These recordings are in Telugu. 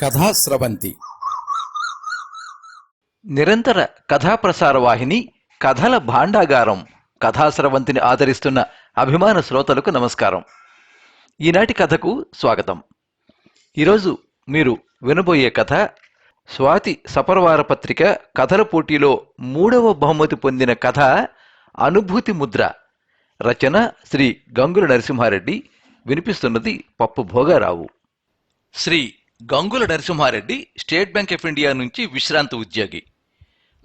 కథాస్రవంతి. నిరంతర కథాప్రసార వాహిని కథల భాండాగారం కథాస్రవంతిని ఆదరిస్తున్న అభిమాన శ్రోతలకు నమస్కారం. ఈనాటి కథకు స్వాగతం. ఈరోజు మీరు వినబోయే కథ స్వాతి సపరవార పత్రిక కథల పోటీలో మూడవ బహుమతి పొందిన కథ అనుభూతి ముద్ర రచన Shri Gangula Narasimha Reddy. వినిపిస్తున్నది Pappu Bhogarao. Shri Gangula Narasimhareddy state bank of India నుంచి విశ్రాంత ఉద్యోగి.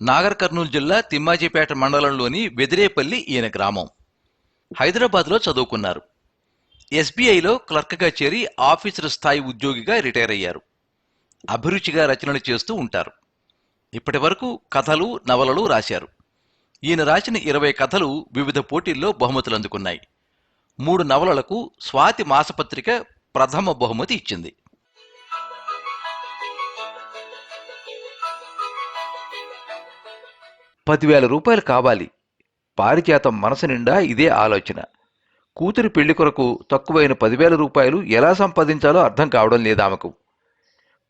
నాగర్ కర్నూలు జిల్లా తిమ్మాజీపేట మండలంలోని వెదిరేపల్లి ఈయన గ్రామం. హైదరాబాద్లో చదువుకున్నారు. ఎస్బీఐలో క్లర్క్గా చేరి ఆఫీసర్ స్థాయి ఉద్యోగిగా రిటైర్ అయ్యారు. అభిరుచిగా రచనలు చేస్తూ ఉంటారు. ఇప్పటి వరకు కథలు నవలలు రాశారు. ఈయన రాసిన ఇరవై కథలు వివిధ పోటీల్లో బహుమతులు అందుకున్నాయి. మూడు నవలలకు స్వాతి మాసపత్రిక ప్రథమ బహుమతి ఇచ్చింది. పదివేల రూపాయలు కావాలి. పారిజాతం మనసు నిండా ఇదే ఆలోచన. కూతురి పెళ్ళి కొరకు తక్కువైన పదివేల రూపాయలు ఎలా సంపాదించాలో అర్థం కావడం లేదు ఆమెకు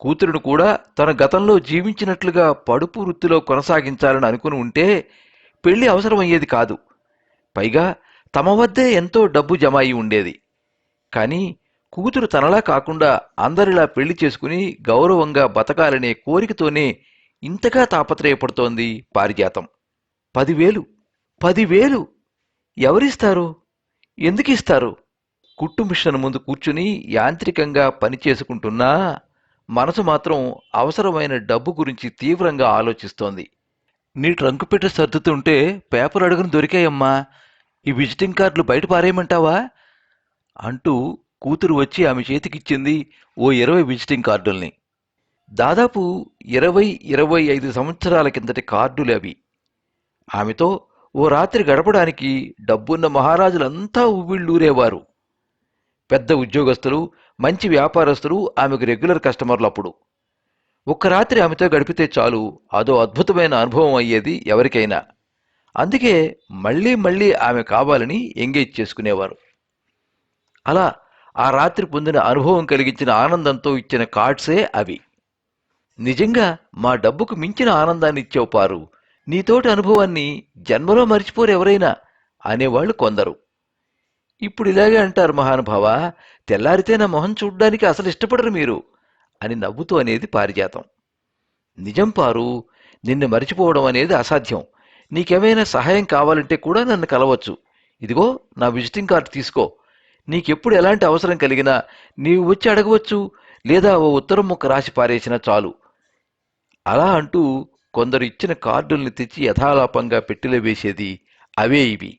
కూతురును కూడా తన గతంలో జీవించినట్లుగా పడుపు వృత్తిలో కొనసాగించాలని అనుకుని ఉంటే పెళ్ళి అవసరమయ్యేది కాదు. పైగా తమ వద్దే ఎంతో డబ్బు జమ అయి ఉండేది. కానీ కూతురు తనలా కాకుండా అందరిలా పెళ్ళి చేసుకుని గౌరవంగా బతకాలనే కోరికతోనే ఇంతగా తాపత్రయపడుతోంది పారిజాతం. పదివేలు పదివేలు! ఎవరిస్తారు? ఎందుకు ఇస్తారు కుట్టు మిషన్ ముందు కూర్చుని యాంత్రికంగా పని చేసుకుంటున్నా మనసు మాత్రం అవసరమైన డబ్బు గురించి తీవ్రంగా ఆలోచిస్తోంది. నీ ట్రంకు పెట్టి సర్దుతుంటే పేపర్ అడుగును దొరికాయమ్మా. ఈ విజిటింగ్ కార్డులు బయట పారేయమంటావా? అంటూ కూతురు వచ్చి ఆమె చేతికిచ్చింది ఓ ఇరవై విజిటింగ్ కార్డుల్ని. దాదాపు ఇరవై ఇరవై ఐదు సంవత్సరాల కిందటి కార్డులు అవి. ఆమెతో ఓ రాత్రి గడపడానికి డబ్బున్న మహారాజులంతా ఉవ్విళ్ళూరేవారు పెద్ద ఉద్యోగస్తులు మంచి వ్యాపారస్తులు ఆమెకు రెగ్యులర్ కస్టమర్లు అప్పుడు. ఒక్క రాత్రి ఆమెతో గడిపితే చాలు అదో అద్భుతమైన అనుభవం అయ్యేది ఎవరికైనా. అందుకే మళ్ళీ మళ్ళీ ఆమె కావాలని ఎంగేజ్ చేసుకునేవారు. అలా ఆ రాత్రి పొందిన అనుభవం కలిగించిన ఆనందంతో ఇచ్చిన కార్డ్సే అవి. నిజంగా మా డబ్బుకు మించిన ఆనందాన్ని ఇచ్చావు పారు నీతోటి అనుభవాన్ని జన్మలో మర్చిపోరు ఎవరైనా అనేవాళ్ళు కొందరు. ఇప్పుడు ఇలాగే అంటారు మహానుభావ తెల్లారితే నా మొహం చూడ్డానికి అసలు ఇష్టపడరు మీరు అని నవ్వుతూ అనేది పారిజాతం. నిజం పారు నిన్ను మరిచిపోవడం అనేది అసాధ్యం. నీకేమైనా సహాయం కావాలంటే కూడా నన్ను కలవచ్చు. ఇదిగో నా విజిటింగ్ కార్డు తీసుకో. నీకెప్పుడు ఎలాంటి అవసరం కలిగినా నీవు వచ్చి అడగవచ్చు లేదా ఓ ఉత్తరం ముక్క రాసి పారేసినా చాలు. అలా అంటూ కొందరు ఇచ్చిన కార్డుల్ని తెచ్చి యథాలాపంగా పెట్టిలో వేసేది అవే ఇవి.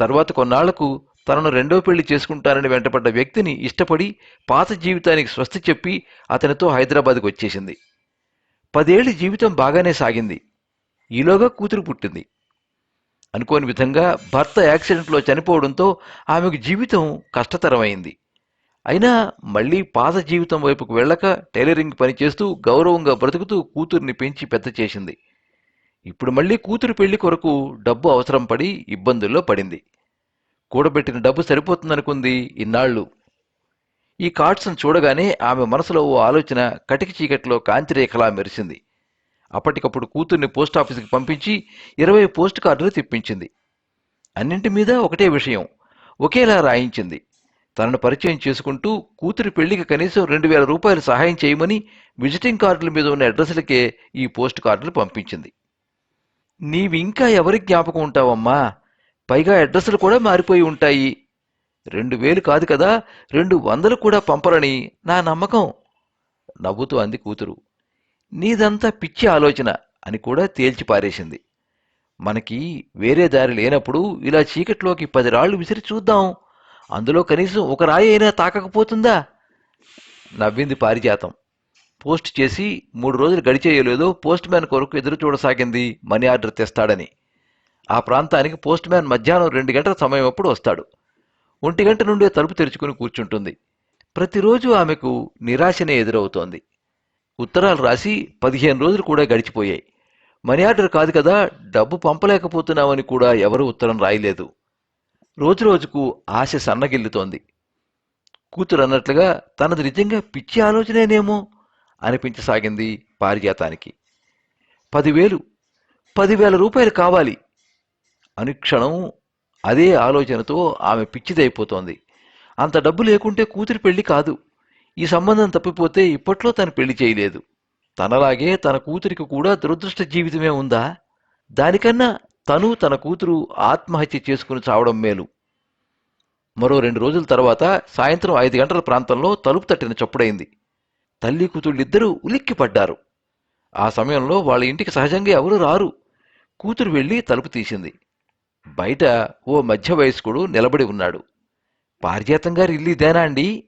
తర్వాత కొన్నాళ్ళకు తనను రెండో పెళ్ళి చేసుకుంటానని వెంటపడ్డ వ్యక్తిని ఇష్టపడి పాత జీవితానికి స్వస్తి చెప్పి అతనితో హైదరాబాద్కు వచ్చేసింది. పదేళ్ళ జీవితం బాగానే సాగింది. ఈలోగా కూతురు పుట్టింది. అనుకోని విధంగా భర్త యాక్సిడెంట్లో చనిపోవడంతో ఆమెకు జీవితం కష్టతరమైంది. అయినా మళ్ళీ పాత జీవితం వైపుకు వెళ్ళక టైలరింగ్ పని చేస్తూ గౌరవంగా బ్రతుకుతూ కూతుర్ని పెంచి పెద్ద చేసింది. ఇప్పుడు మళ్ళీ కూతురు పెళ్ళి కొరకు డబ్బు అవసరం పడి ఇబ్బందుల్లో పడింది. కూడబెట్టిన డబ్బు సరిపోతుందనుకుంది ఇన్నాళ్ళు. ఈ కార్డ్స్ను చూడగానే ఆమె మనసులో ఓ ఆలోచన కటిక చీకట్లో కాంతిరేఖలా మెరిసింది. అప్పటికప్పుడు కూతుర్ని పోస్ట్ ఆఫీస్కి పంపించి ఇరవై పోస్ట్ కార్డులు తెప్పించింది. అన్నింటి మీద ఒకటే విషయం ఒకేలా రాయించింది. తనను పరిచయం చేసుకుంటూ కూతురి పెళ్ళికి కనీసం రెండు వేల రూపాయలు సహాయం చేయమని విజిటింగ్ కార్డుల మీద ఉన్న అడ్రస్లకే ఈ పోస్ట్ కార్డులు పంపించింది. నీవింకా ఎవరి జ్ఞాపకం ఉంటావమ్మా? పైగా అడ్రస్లు కూడా మారిపోయి ఉంటాయి. రెండు వేలు కాదు కదా రెండు వందలు కూడా పంపరని నా నమ్మకం. నవ్వుతూ అంది కూతురు. నీదంతా పిచ్చి ఆలోచన అని కూడా తేల్చి పారేసింది. మనకి వేరే దారి లేనప్పుడు ఇలా చీకట్లోకి పది రాళ్ళు విసిరి చూద్దాం. అందులో కనీసం ఒక రాయి అయినా తాకకపోతుందా? నవ్వింది పారిజాతం. పోస్ట్ చేసి మూడు రోజులు గడిచేయలేదో పోస్ట్ మ్యాన్ కొరకు ఎదురు చూడసాగింది మనీ ఆర్డర్ తెస్తాడని. ఆ ప్రాంతానికి పోస్ట్ మ్యాన్ మధ్యాహ్నం రెండు గంటల సమయం అప్పుడు వస్తాడు. ఒంటి గంట నుండే తలుపు తెరుచుకుని కూర్చుంటుంది. ప్రతిరోజు ఆమెకు నిరాశనే ఎదురవుతోంది. ఉత్తరాలు రాసి పదిహేను రోజులు కూడా గడిచిపోయాయి. మనీ ఆర్డర్ కాదు కదా డబ్బు పంపలేకపోతున్నామని కూడా ఎవరు ఉత్తరం రాయలేదు. రోజురోజుకు ఆశ సన్నగిల్లుతోంది. కూతురు అన్నట్లుగా తనది నిజంగా పిచ్చి ఆలోచనేనేమో అనిపించసాగింది పారిజాతానికి. పదివేలు పదివేల రూపాయలు కావాలి. అనుక్షణం అదే ఆలోచనతో ఆమె పిచ్చిదైపోతోంది. అంత డబ్బు లేకుంటే కూతురి పెళ్ళి కాదు. ఈ సంబంధం తప్పిపోతే ఇప్పట్లో తను పెళ్ళి చేయలేదు. తనలాగే తన కూతురికి కూడా దురదృష్ట జీవితమే ఉందా? దానికన్నా తను తన కూతురు ఆత్మహత్య చేసుకుని చావడం మేలు. మరో రెండు రోజుల తర్వాత సాయంత్రం ఐదు గంటల ప్రాంతంలో తలుపు తట్టిన చప్పుడైంది. తల్లి కూతుళ్ళిద్దరూ ఉలిక్కి పడ్డారు ఆ సమయంలో వాళ్ళ ఇంటికి సహజంగా ఎవరూ రారు. కూతురు వెళ్ళి తలుపు తీసింది. బయట ఓ మధ్య వయస్కుడు నిలబడి ఉన్నాడు. పారిజాతం గారు ఇల్లు ఇదేనా అండి?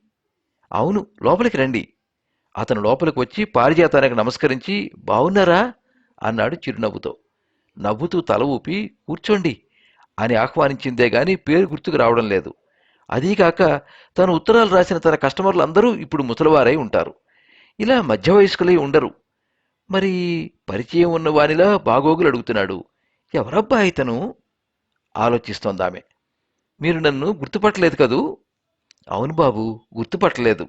అవును లోపలికి రండి. అతను లోపలికి వచ్చి పారిజాతానికి నమస్కరించి బావున్నారా? అన్నాడు చిరునవ్వుతో. నవ్వుతూ తల ఊపి కూర్చోండి అని ఆహ్వానించిందే గాని పేరు గుర్తుకు రావడం లేదు. అదీకాక తను ఉత్తరాలు రాసిన తన కస్టమర్లు అందరూ ఇప్పుడు ముసలివారై ఉంటారు. ఇలా మధ్య వయస్కులై ఉండరు. మరి పరిచయం ఉన్న వానిలా బాగోగులు అడుగుతున్నాడు. ఎవరబ్బా ఇతను? ఆలోచిస్తోందామె మీరు నన్ను గుర్తుపట్టలేదు కదూ? అవును బాబు గుర్తుపట్టలేదు.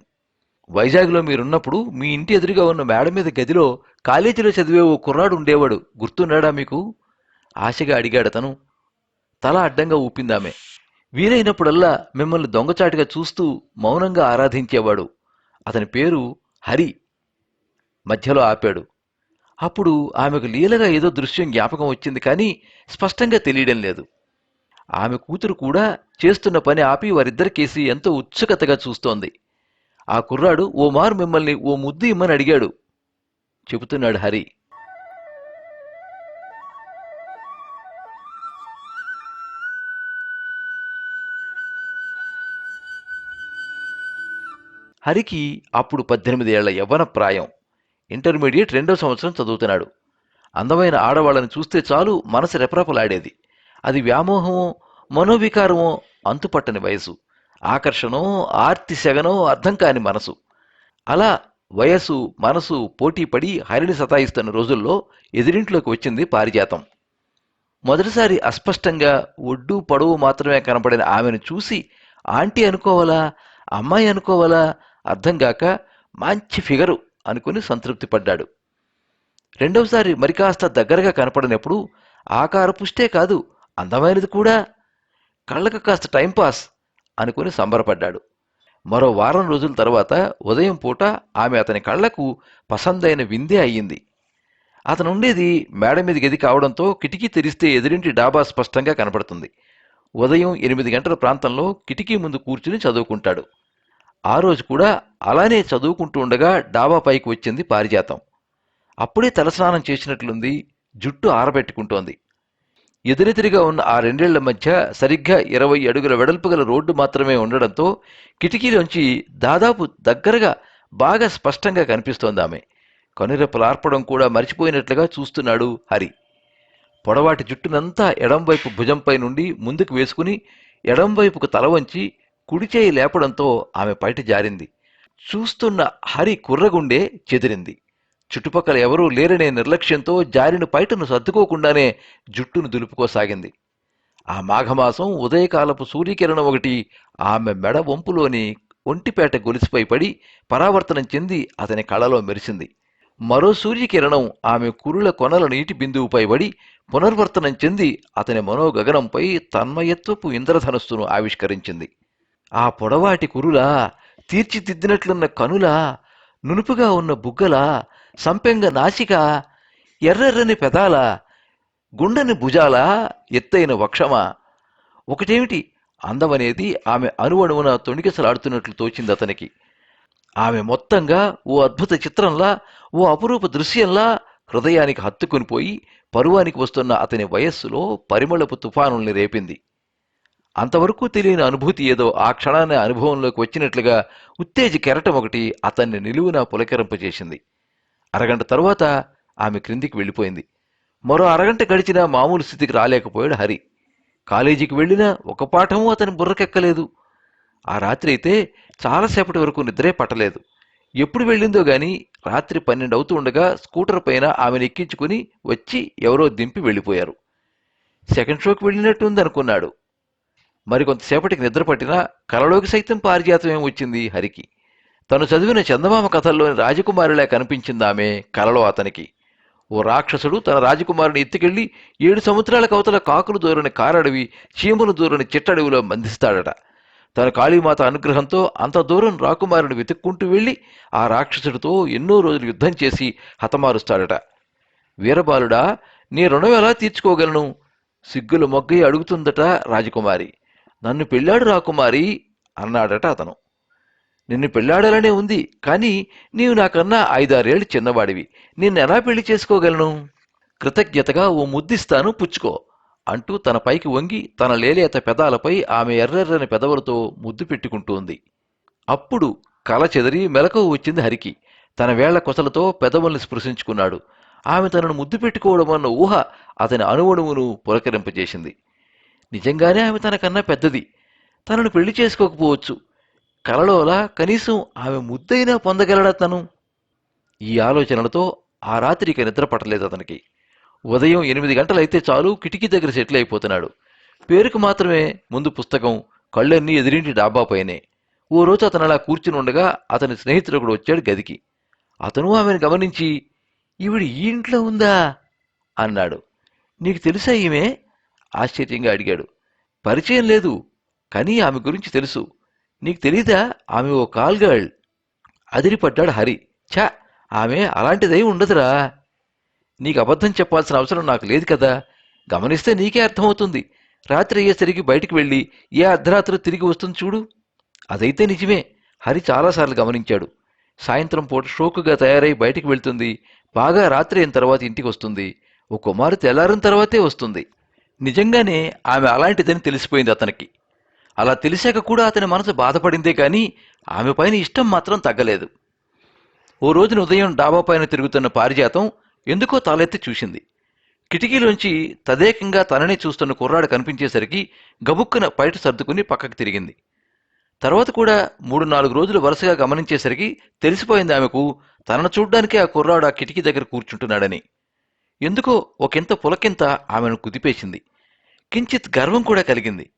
వైజాగ్లో మీరున్నప్పుడు మీ ఇంటి ఎదురుగా ఉన్న మేడ మీద గదిలో కాలేజీలో చదివే ఓ కుర్రాడు ఉండేవాడు. గుర్తున్నాడా మీకు? ఆశగా అడిగాడు తను. తల అడ్డంగా ఊపిందామె. వీలైనప్పుడల్లా మిమ్మల్ని దొంగచాటుగా చూస్తూ మౌనంగా ఆరాధించేవాడు. అతని పేరు హరి. మధ్యలో ఆపాడు. అప్పుడు ఆమెకు లీలగా ఏదో దృశ్యం జ్ఞాపకం వచ్చింది కానీ స్పష్టంగా తెలియడం లేదు. ఆమె కూతురు కూడా చేస్తున్న పని ఆపి వారిద్దరికేసి ఎంతో ఉత్సుకతగా చూస్తోంది. ఆ కుర్రాడు ఓ మారు మిమ్మల్ని ఓ ముద్దు ఇమ్మని అడిగాడు. చెబుతున్నాడు హరి. హరికి అప్పుడు పద్దెనిమిది ఏళ్ళ యవ్వన ప్రాయం. ఇంటర్మీడియట్ రెండో సంవత్సరం చదువుతున్నాడు. అందమైన ఆడవాళ్ళని చూస్తే చాలు మనసు రెపరెపలాడేది. అది వ్యామోహమో మనోవికారమో అంతుపట్టని వయసు. ఆకర్షణో ఆర్తి సెగనో అర్థం కాని మనసు. అలా వయసు మనసు పోటీపడి హరిని సతాయిస్తున్న రోజుల్లో ఎదిరింట్లోకి వచ్చింది పారిజాతం. మొదటిసారి అస్పష్టంగా ఒడ్డు పొడవు మాత్రమే కనపడిన ఆమెను చూసి ఆంటీ అనుకోవాలా? అమ్మాయి అనుకోవాలా? అర్థం కాక మంచి ఫిగరు అనుకుని సంతృప్తి పడ్డాడు. రెండవసారి మరి కాస్త దగ్గరగా కనపడినప్పుడు ఆకార పుష్టే కాదు అందమైనది కూడా. కళ్ళకు కాస్త టైంపాస్ అనుకుని సంబరపడ్డాడు. మరో వారం రోజుల తర్వాత ఉదయం పూట ఆమె అతని కళ్ళకు పసందైన విందే అయ్యింది. అతను ఉండేది మేడ మీద గది కావడంతో కిటికీ తెరిస్తే ఎదురింటి డాబా స్పష్టంగా కనపడుతుంది. ఉదయం ఎనిమిది గంటల ప్రాంతంలో కిటికీ ముందు కూర్చుని చదువుకుంటాడు. ఆ రోజు కూడా అలానే చదువుకుంటూ ఉండగా డాబా పైకి వచ్చింది పారిజాతం. అప్పుడే తలస్నానం చేసినట్లుంది జుట్టు ఆరబెట్టుకుంటోంది. ఎదురెదురుగా ఉన్న ఆ రెండేళ్ళ మధ్య సరిగ్గా ఇరవై అడుగుల వెడల్పు గల రోడ్డు మాత్రమే ఉండడంతో కిటికీలోంచి దాదాపు దగ్గరగా బాగా స్పష్టంగా కనిపిస్తోంది ఆమె. కనురెప్పలార్పడం కూడా మర్చిపోయినట్లుగా చూస్తున్నాడు హరి. పొడవాటి జుట్టునంతా ఎడంవైపు భుజంపై నుండి ముందుకు వేసుకుని ఎడంవైపుకు తల వంచి కుడిచేయి లేపడంతో ఆమె పైట జారింది. చూస్తున్న హరి కుర్రగుండే చెదిరింది. చుట్టుపక్కల ఎవరూ లేరనే నిర్లక్ష్యంతో జారిన పైటను సర్దుకోకుండానే జుట్టును దులుపుకోసాగింది. ఆ మాఘమాసం ఉదయకాలపు సూర్యకిరణం ఒకటి ఆమె మెడ వంపులోని ఒంటిపేట గొలుసుపై పడి పరావర్తనం చెంది అతని కళలో మెరిసింది. మరో సూర్యకిరణం ఆమె కురుల కొనల నీటి బిందువుపై పడి పునర్వర్తనం చెంది అతని మనోగగనంపై తన్మయత్వపు ఇంద్రధనస్సును ఆవిష్కరించింది. ఆ పొడవాటి కురులా తీర్చిదిద్దినట్లున్న కనులా నునుపుగా ఉన్న బుగ్గల సంపెంగ నాసిక ఎర్రెర్రని పెదాల గుండెని భుజాల ఎత్తైన వక్షమ. ఒకటేమిటి? అందమనేది ఆమె అణువణువున తొణికిసలాడుతున్నట్లు తోచింది అతనికి. ఆమె మొత్తంగా ఓ అద్భుత చిత్రంలా ఓ అపురూప దృశ్యంలా హృదయానికి హత్తుకునిపోయి పరువానికి వస్తున్న అతని వయస్సులో పరిమళపు తుఫానుల్ని రేపింది. అంతవరకు తెలియని అనుభూతి ఏదో ఆ క్షణాన్ని అనుభవంలోకి వచ్చినట్లుగా ఉత్తేజ కెరటం ఒకటి అతన్ని నిలువున పులకరింపజేసింది. అరగంట తరువాత ఆమె క్రిందికి వెళ్ళిపోయింది. మరో అరగంట గడిచినా మామూలు స్థితికి రాలేకపోయాడు హరి. కాలేజీకి వెళ్ళినా ఒక పాఠము అతని బుర్రకెక్కలేదు. ఆ రాత్రి అయితే చాలాసేపటి వరకు నిద్రే పట్టలేదు. ఎప్పుడు వెళ్ళిందో గాని రాత్రి పన్నెండు అవుతూ ఉండగా స్కూటర్ పైన ఆమెను ఎక్కించుకుని వచ్చి ఎవరో దింపి వెళ్ళిపోయారు. సెకండ్ షోకి వెళ్ళినట్టుంది అనుకున్నాడు మరికొంతసేపటికి నిద్ర పట్టినా కలలోకి సైతం పారిజాతం వచ్చింది హరికి? తను చదివిన చందమామ కథల్లోని రాజకుమారిలా కనిపించిందామే కలలో అతనికి. ఓ రాక్షసుడు తన రాజకుమారుని ఎత్తుకెళ్ళి ఏడు సముద్రాల కవతల కాకులు దూరని కారడవి చీమలు దూరని చిట్టడవిలో బంధిస్తాడట. తన కాళీమాత అనుగ్రహంతో అంత దూరం రాకుమారుని వెతుక్కుంటూ వెళ్ళి ఆ రాక్షసుడితో ఎన్నో రోజులు యుద్ధం చేసి హతమారుస్తాడట. వీరబాలుడా నీ రుణం ఎలా తీర్చుకోగలను? సిగ్గులు మొగ్గయి అడుగుతుందట రాజకుమారి. నన్ను పెళ్ళాడు రాకుమారి అన్నాడట అతను. నిన్ను పెళ్ళాడాలనే ఉంది కానీ నీవు నాకన్నా ఐదారేళ్ళు చిన్నవాడివి. నిన్నెలా పెళ్ళి చేసుకోగలను? కృతజ్ఞతగా ఓ ముద్దిస్తాను పుచ్చుకో అంటూ తన పైకి వంగి తన లేలేత పెదాలపై ఆమె ఎర్రెర్రని పెదవులతో ముద్దు పెట్టుకుంటోంది. అప్పుడు కల చెదిరి మెలకువ వచ్చింది హరికి. తన వేళ్ళ కొసలతో పెదవుల్ని స్పృశించుకున్నాడు. ఆమె తనను ముద్దు పెట్టుకోవడం అన్న ఊహ అతని అణువణువును పులకరింపజేసింది. నిజంగానే ఆమె తనకన్నా పెద్దది. తనను పెళ్ళి చేసుకోకపోవచ్చు. కలలోలా కనీసం ఆమె ముద్దైనా పొందగలడా తను? ఈ ఆలోచనలతో ఆ రాత్రికి నిద్ర పట్టలేదు అతనికి. ఉదయం ఎనిమిది గంటలైతే చాలు కిటికీ దగ్గర సెటిల్ అయిపోతున్నాడు. పేరుకు మాత్రమే ముందు పుస్తకం కళ్ళన్నీ ఎదిరింటి డాబా పైనే. ఓ రోజు అతను అలా కూర్చుని ఉండగా అతని స్నేహితుడు ఒకడు వచ్చాడు గదికి. అతను ఆమెను గమనించి ఈవిడ ఈ ఇంట్లో ఉందా అన్నాడు. నీకు తెలుసా ఈమె? ఆశ్చర్యంగా అడిగాడు. పరిచయం లేదు కానీ ఆమె గురించి తెలుసు. నీకు తెలీదా? ఆమె ఓ కాల్ గర్ల్. అదిరిపడ్డాడు హరి. ఛా! ఆమె అలాంటిదై ఉండదురా. నీకు అబద్ధం చెప్పాల్సిన అవసరం నాకు లేదు కదా. గమనిస్తే నీకే అర్థమవుతుంది. రాత్రి అయ్యేసరికి బయటికి వెళ్ళి ఏ అర్ధరాత్రి తిరిగి వస్తుంది చూడు. అదైతే నిజమే. హరి చాలాసార్లు గమనించాడు. సాయంత్రం పూట షోకుగా తయారై బయటికి వెళ్తుంది. బాగా రాత్రి అయిన తర్వాత ఇంటికి వస్తుంది. ఓ కుమారు తెల్లారిన తర్వాతే వస్తుంది. నిజంగానే ఆమె అలాంటిదని తెలిసిపోయింది అతనికి. అలా తెలిసాక కూడా అతని మనసు బాధపడిందే కానీ ఆమె పైన ఇష్టం మాత్రం తగ్గలేదు. ఓ రోజున ఉదయం డాబా పైన తిరుగుతున్న పారిజాతం ఎందుకో తలెత్తి చూసింది. కిటికీలోంచి తదేకంగా తననే చూస్తున్న కుర్రాడు కనిపించేసరికి గబుక్కున పైట సర్దుకుని పక్కకు తిరిగింది. తర్వాత కూడా మూడు నాలుగు రోజులు వరుసగా గమనించేసరికి తెలిసిపోయింది ఆమెకు తనను చూడ్డానికి ఆ కుర్రాడు ఆ కిటికీ దగ్గర కూర్చుంటున్నాడని. ఎందుకో ఒకంత పులకింత ఆమెను కుదిపేసింది. కించిత్ గర్వం కూడా కలిగింది.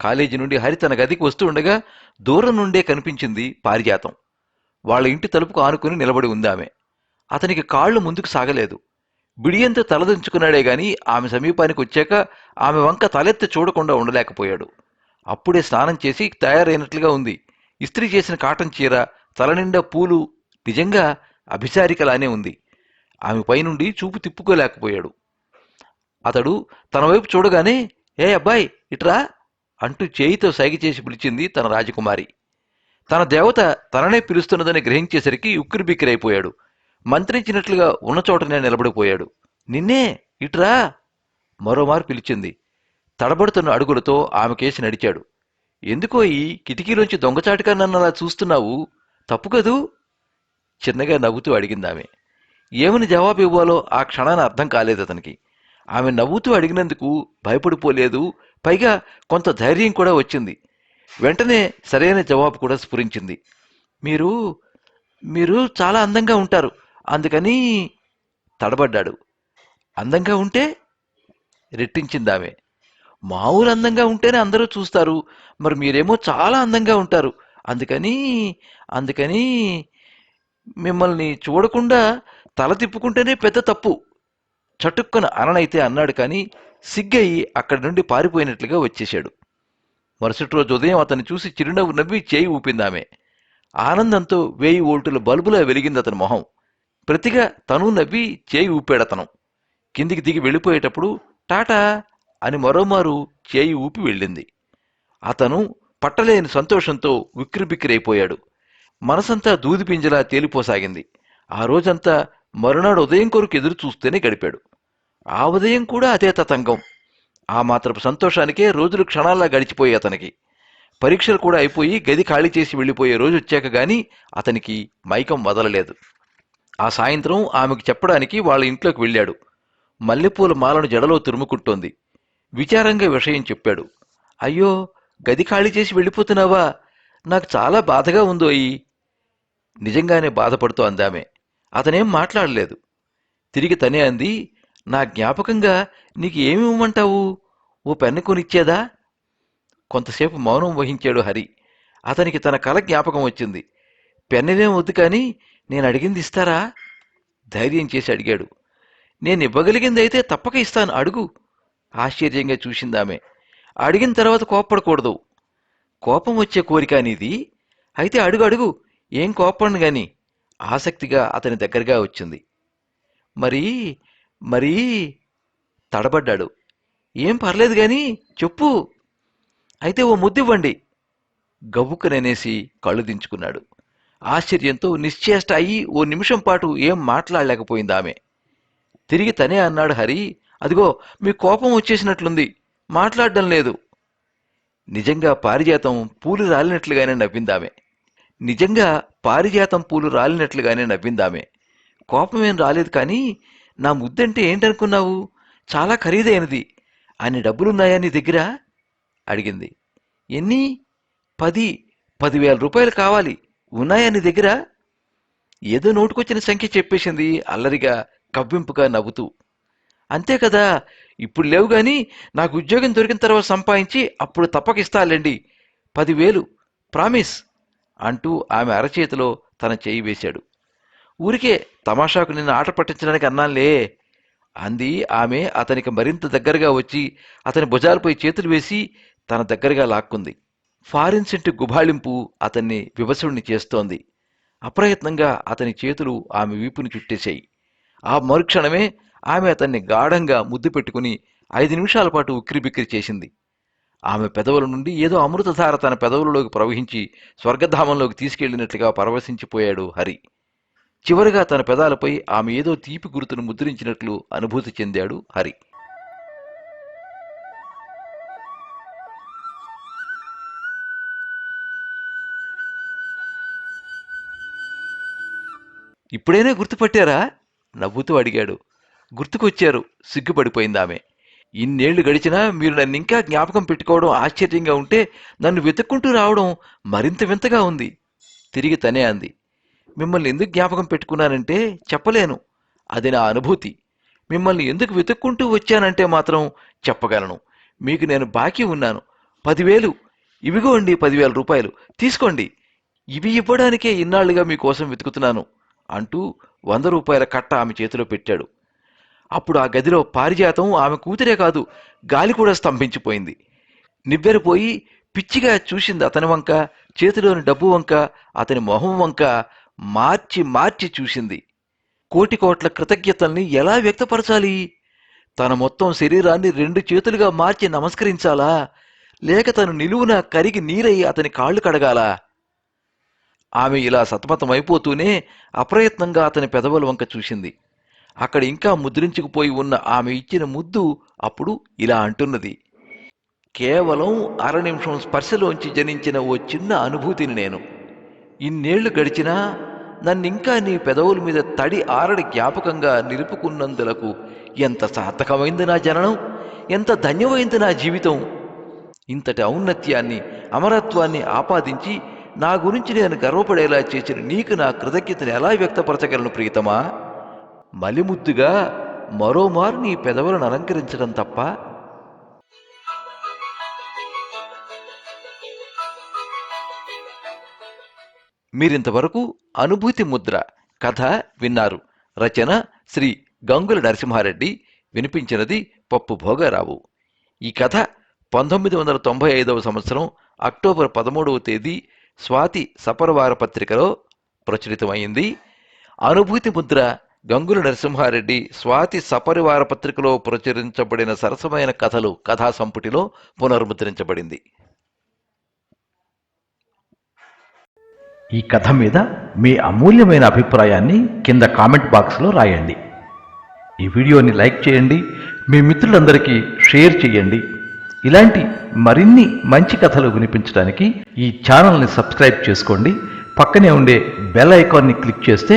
కాలేజీ నుండి హరి తన గదికి వస్తూ ఉండగా దూరం నుండే కనిపించింది పారిజాతం. వాళ్ళ ఇంటి తలుపుకు ఆనుకుని నిలబడి ఉందామె. అతనికి కాళ్ళు ముందుకు సాగలేదు. బిడియంతో తలదించుకున్నాడే గాని ఆమె సమీపానికి వచ్చాక ఆమె వంక తలెత్తి చూడకుండా ఉండలేకపోయాడు. అప్పుడే స్నానం చేసి తయారైనట్లుగా ఉంది. ఇస్త్రీ చేసిన కాటన్ చీర తలనిండా పూలు నిజంగా అభిసారికలానే ఉంది. ఆమె పైనుండి చూపు తిప్పుకోలేకపోయాడు. అతడు తన వైపు చూడగానే ఏ అబ్బాయి ఇట్రా? అంటూ చేయితో సైగ చేసి పిలిచింది తన రాజకుమారి. తన దేవత తననే పిలుస్తున్నదని గ్రహించేసరికి ఉక్కిరిబిక్కిరైపోయాడు. మంత్రించినట్లుగా ఉన్న చోటనే నిలబడిపోయాడు. నిన్నే ఇట్రా? మరోమారు పిలిచింది. తడబడుతున్న అడుగులతో ఆమె కేసి నడిచాడు. ఎందుకో ఈ కిటికీలోంచి దొంగచాటుగా నన్ను అలా చూస్తున్నావు? తప్పు కదూ? చిన్నగా నవ్వుతూ అడిగింది ఆమె ఏమని జవాబు ఇవ్వాలో ఆ క్షణాన అర్థం కాలేదు అతనికి ఆమె నవ్వుతూ అడిగినందుకు భయపడిపోలేదు. పైగా కొంత ధైర్యం కూడా వచ్చింది. వెంటనే సరైన జవాబు కూడా స్ఫురించింది. మీరు మీరు చాలా అందంగా ఉంటారు. అందుకని తడబడ్డాడు. అందంగా ఉంటే? రెట్టించింది ఆమె. మామూలు అందంగా ఉంటేనే అందరూ చూస్తారు. మరి మీరేమో చాలా అందంగా ఉంటారు. అందుకని అందుకని మిమ్మల్ని చూడకుండా తల తిప్పుకుంటేనే పెద్ద తప్పు. చటుక్కున అననైతే అన్నాడు కానీ సిగ్గయి అక్కడి నుండి పారిపోయినట్లుగా వచ్చేశాడు. మరుసటి రోజు ఉదయం అతన్ని చూసి చిరునవ్వు నవ్వి చేయి ఊపిందామె. ఆనందంతో వేయి వోల్టుల బల్బులా వెలిగింది అతని మొహం. ప్రతిగా తను నవ్వి చేయి ఊపాడతను. కిందికి దిగి వెళ్ళిపోయేటప్పుడు టాటా అని మరోమారు చేయి ఊపి వెళ్ళింది. అతను పట్టలేని సంతోషంతో విక్రిబిక్కిరైపోయాడు మనసంతా దూది పింజలా తేలిపోసాగింది. ఆ రోజంతా మరునాడు ఉదయం కొరకు ఎదురు చూస్తూనే గడిపాడు. ఆ ఉదయం కూడా అదే తతంగం. ఆ మాత్రపు సంతోషానికే రోజులు క్షణాల్లా గడిచిపోయి అతనికి. పరీక్షలు కూడా అయిపోయి గది ఖాళీ చేసి వెళ్ళిపోయే రోజు వచ్చాక గాని అతనికి మైకం వదలలేదు. ఆ సాయంత్రం ఆమెకు చెప్పడానికి వాళ్ళ ఇంట్లోకి వెళ్ళాడు. మల్లెపూల మాలను జడలో తురుముకుంటోంది. విచారంగా విషయం చెప్పాడు. అయ్యో గది ఖాళీ చేసి వెళ్ళిపోతున్నావా? నాకు చాలా బాధగా ఉందో అయ్యి నిజంగానే బాధపడుతూ అందామే అతనేం మాట్లాడలేదు. తిరిగి తనే అంది నా జ్ఞాపకంగా నీకు ఏమి ఇవ్వమంటావు? ఓ పెన్ను కొనిచ్చేదా? కొంతసేపు మౌనం వహించాడు హరి. అతనికి తన కల జ్ఞాపకం వచ్చింది. పెన్నులేం వద్దు కానీ నేను అడిగింది ఇస్తారా? ధైర్యం చేసి అడిగాడు. నేను ఇవ్వగలిగింది అయితే తప్పక ఇస్తాను అడుగు. ఆశ్చర్యంగా చూసిందామె అడిగిన తర్వాత కోప్పడకూడదు. కోపం వచ్చే కోరిక నీది. అయితే అడుగు అడుగు. ఏం కోపడను కానీ ఆసక్తిగా అతని దగ్గరగా వచ్చింది. మరి మరీ తడబడ్డాడు. ఏం పర్లేదు గాని చెప్పు. అయితే ఓ ముద్దివ్వండి. గవ్వుకననేసి కళ్ళు దించుకున్నాడు. ఆశ్చర్యంతో నిశ్చేష్ట అయి ఓ నిమిషం పాటు ఏం మాట్లాడలేకపోయింది ఆమె. తిరిగి తనే అన్నాడు హరి అదిగో మీ కోపం వచ్చేసినట్లుంది. మాట్లాడడం లేదు. నిజంగా పారిజాతం పూలు రాలినట్లుగానే నవ్విందామె నిజంగా పారిజాతం పూలు రాలినట్లుగానే నవ్విందామె. కోపమేం రాలేదు కానీ నా ముద్దంటే ఏంటనుకున్నావు? చాలా ఖరీదైనది. అన్ని డబ్బులున్నాయా నీ దగ్గర? అడిగింది. ఎన్ని? పది. పదివేల రూపాయలు కావాలి. ఉన్నాయా నీ దగ్గర? ఏదో నోటుకొచ్చిన సంఖ్య చెప్పేసింది అల్లరిగా కవ్వింపుగా నవ్వుతూ. అంతే కదా ఇప్పుడు లేవు గాని నాకు ఉద్యోగం దొరికిన తర్వాత సంపాదించి అప్పుడు తప్పకిస్తాలేండి పదివేలు. ప్రామిస్. అంటూ ఆమె అరచేతిలో తన చేయి వేశాడు. ఊరికే తమాషాకు నిన్ను ఆట పట్టించడానికి అన్నానులే అంది ఆమె అతనికి మరింత దగ్గరగా వచ్చి అతని భుజాలపై చేతులు వేసి తన దగ్గరగా లాక్కుంది. ఫారిన్ సెంటు గుబాళింపు అతన్ని వివసుడిని చేస్తోంది. అప్రయత్నంగా అతని చేతులు ఆమె వీపుని చుట్టేశాయి. ఆ మరుక్షణమే ఆమె అతన్ని గాఢంగా ముద్దు పెట్టుకుని ఐదు నిమిషాల పాటు ఉక్కిరిబిక్కిరి చేసింది. ఆమె పెదవుల నుండి ఏదో అమృతధార తన పెదవులలోకి ప్రవహించి స్వర్గధామంలోకి తీసుకెళ్ళినట్లుగా పరవశించిపోయాడు హరి. చివరిగా తన పెదాలపై ఆమె ఏదో తీపి గుర్తును ముద్రించినట్లు అనుభూతి చెందాడు హరి. ఇప్పుడైనా గుర్తుపట్టారా? నవ్వుతూ అడిగాడు. గుర్తుకొచ్చారు. సిగ్గుపడిపోయింది ఆమె ఇన్నేళ్ళు గడిచినా మీరు నన్ను ఇంకా జ్ఞాపకం పెట్టుకోవడం ఆశ్చర్యంగా ఉంటే నన్ను వెతుక్కుంటూ రావడం మరింత వింతగా ఉంది. తిరిగి తనే అంది. మిమ్మల్ని ఎందుకు జ్ఞాపకం పెట్టుకున్నానంటే చెప్పలేను. అది నా అనుభూతి. మిమ్మల్ని ఎందుకు వెతుక్కుంటూ వచ్చానంటే మాత్రం చెప్పగలను. మీకు నేను బాకీ ఉన్నాను. పదివేలు. ఇవిగో అండి పదివేల రూపాయలు. తీసుకోండి. ఇవి ఇవ్వడానికే ఇన్నాళ్ళుగా మీకోసం వెతుకుతున్నాను అంటూ వంద రూపాయల కట్ట ఆమె చేతిలో పెట్టాడు. అప్పుడు ఆ గదిలో పారిజాతం ఆమె కూతురే కాదు గాలి కూడా స్తంభించిపోయింది. నివ్వెరపోయి పిచ్చిగా చూసింది అతని వంక చేతిలోని డబ్బు వంక అతని మొహం వంక మార్చి మార్చి చూసింది. కోటి కోట్ల కృతజ్ఞతల్ని ఎలా వ్యక్తపరచాలి? తన మొత్తం శరీరాన్ని రెండు చేతులుగా మార్చి నమస్కరించాలా? లేక తను నిలువున కరిగి నీరై అతని కాళ్ళు కడగాలా? ఆమె ఇలా సతమతమైపోతూనే అప్రయత్నంగా అతని పెదవుల వంక చూసింది. అక్కడ ఇంకా ముద్రించుకుపోయి ఉన్న ఆమె ఇచ్చిన ముద్దు అప్పుడు ఇలా అంటున్నది. కేవలం అర నిమిషం స్పర్శలోంచి జనించిన ఓ చిన్న అనుభూతిని నేను. ఇన్నేళ్ళు గడిచినా నన్నింకా నీ పెదవుల మీద తడి ఆరడి జ్ఞాపకంగా నిలుపుకున్నందులకు ఎంత సార్థకమైంది నా జననం ఎంత ధన్యమైంది నా జీవితం. ఇంతటి ఔన్నత్యాన్ని అమరత్వాన్ని ఆపాదించి నా గురించి నేను గర్వపడేలా చేసిన నీకు నా కృతజ్ఞతను ఎలా వ్యక్తపరచగలను ప్రీతమా? మలిముద్దుగా మరోమారు నీ పెదవులను అలంకరించడం తప్ప? మీరింతవరకు అనుభూతి ముద్ర కథ విన్నారు. రచన శ్రీ గంగుల నరసింహారెడ్డి వినిపించినది పప్పు భోగారావు. ఈ కథ పంతొమ్మిది వందల తొంభై ఐదవ సంవత్సరం అక్టోబర్ పదమూడవ తేదీ స్వాతి సపరవార పత్రికలో ప్రచురితమైంది. అనుభూతి ముద్ర గంగుల నరసింహారెడ్డి స్వాతి సపరివార పత్రికలో ప్రచురించబడిన సరసమైన కథలు కథా సంపుటిలో పునర్ముద్రించబడింది ఈ కథ మీద మీ అమూల్యమైన అభిప్రాయాన్ని కింద కామెంట్ బాక్స్లో రాయండి. ఈ వీడియోని లైక్ చేయండి మీ మిత్రులందరికీ షేర్ చేయండి. ఇలాంటి మరిన్ని మంచి కథలు వినిపించడానికి ఈ ఛానల్ని సబ్స్క్రైబ్ చేసుకోండి. పక్కనే ఉండే బెల్ ఐకాన్ని క్లిక్ చేస్తే